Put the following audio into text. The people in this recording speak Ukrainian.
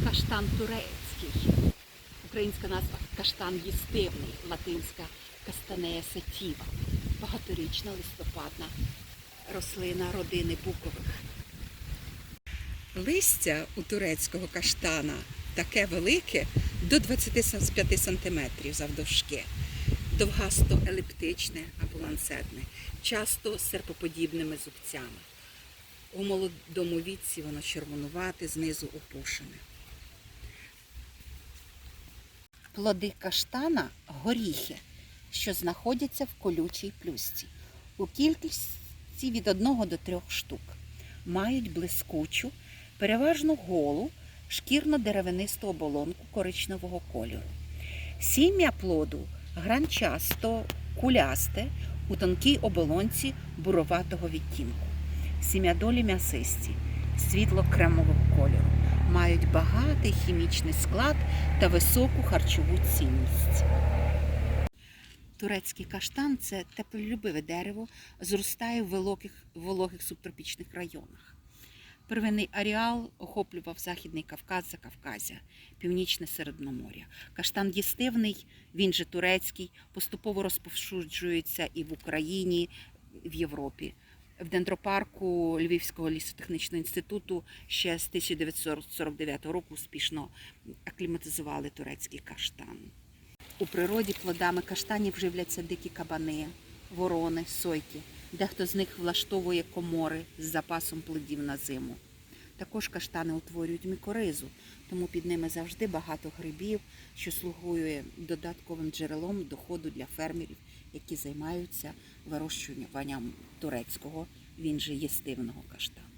Каштан турецький. Українська назва каштан їстивний, латинська кастанея сатіва. Багаторічна листопадна рослина родини букових. Листя у турецького каштана таке велике до 25 см завдовжки. Довгасто еліптичне або ланцетне, часто з серпоподібними зубцями. У молодому віці воно червонувате, знизу опушене. Плоди каштана горіхи, що знаходяться в колючій плюсці. У кількості від 1 до 3 штук. Мають блискучу, переважно голу, шкірно-деревинисту оболонку коричневого кольору. Сім'я плоду гранчасто кулясте у тонкій оболонці буроватого відтінку. Сім'ядолі м'ясисті, світло-кремового кольору. Мають багатий хімічний склад та високу харчову цінність. Турецький каштан це теплолюбиве дерево, зростає в вологих, вологих субтропічних районах. Первинний аріал охоплював Західний Кавказ, Закавказя, Північне Середномор'я. Каштан дістивний, він же турецький, поступово розповсюджується і в Україні, в Європі. В дендропарку Львівського лісотехнічного інституту ще з 1949 року успішно акліматизували турецький каштан. У природі плодами каштанів живляться дикі кабани, ворони, сойки. Дехто з них влаштовує комори з запасом плодів на зиму. Також каштани утворюють мікоризу, тому під ними завжди багато грибів, що слугує додатковим джерелом доходу для фермерів, які займаються вирощуванням турецького, він же єстивного каштану.